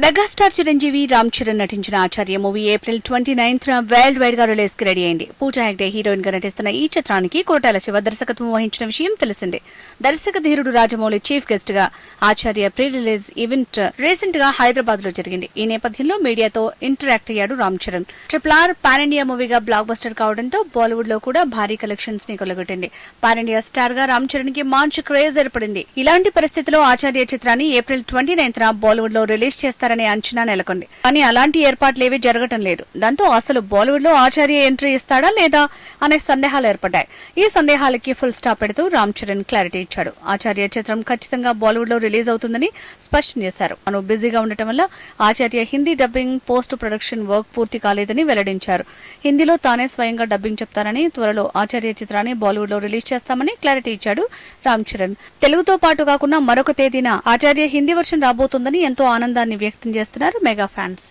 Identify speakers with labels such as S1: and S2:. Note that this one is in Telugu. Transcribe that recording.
S1: మెగాస్టార్ చిరంజీవి రామ్ చరణ్ నటించిన Acharya movie April twenty ninth world వైడ్గా రిలీజ్కి రెడీ అయింది. పూజా హెగ్డే హీరోయిన్గా నటిస్తున్న ఈ చిత్రానికి కోటాల శివ దర్శకత్వం వహించిన విషయం తెలిసిందే. దర్శక ధీరుడు రాజమౌళి చీఫ్ గెస్ట్గా ఆచార్య ప్రీ రిలీజ్ ఈవెంట్ రీసెంట్గా హైదరాబాద్లో జరిగింది. ఈ నేపథ్యంలో మీడియాతో ఇంటరాక్ట్ అయ్యాడు Ram Charan. Triple R pan India మూవీగా blockbuster కావడంతో బాలీవుడ్లో కూడా భారీ కలెక్షన్స్ని కొలగొట్టింది పాన్ ఇండియా స్టార్గా రామ్ చరణ్కి మంచి క్రేజ్ ఏర్పడింది. ఇలాంటి పరిస్థితిలో ఆచార్య చిత్రాన్ని ఏప్రిల్ ట్వంటీ నైన్త్ బాలీవుడ్లో రిలీజ్ చేస్తారు చేస్తారనే అంచనా నెలకొంది. కానీ అలాంటి ఏర్పాట్లేవీ జరగటం లేదు. దాంతో అసలు బాలీవుడ్లో ఆచార్య ఎంట్రీ ఇస్తాడా లేదా అనే సందేహాలు ఏర్పడ్డాయి. ఈ సందేహాలకి ఫుల్ స్టాప్ పెడుతూ రామ్ చరణ్ క్లారిటీ ఇచ్చాడు. ఆచార్య చిత్రం ఖచ్చితంగా బాలీవుడ్లో రిలీజ్ అవుతుందని స్పష్టం చేశారు. తాను బిజీగా ఉండటం వల్ల Acharya Hindi dubbing post production work పూర్తి కాలేదని వెల్లడించారు. హిందీలో తానే స్వయంగా డబ్బింగ్ చెప్తారని త్వరలో ఆచార్య చిత్రాన్ని బాలీవుడ్లో రిలీజ్ చేస్తామని క్లారిటీ ఇచ్చాడు రామ్ చరణ్. తెలుగుతో పాటు కాకుండా మరొక తేదీన ఆచార్య హిందీ వర్షన్ రాబోతుందని ఎంతో ఆనందాన్ని వ్యక్తం చేస్తున్నారు మెగా ఫ్యాన్స్.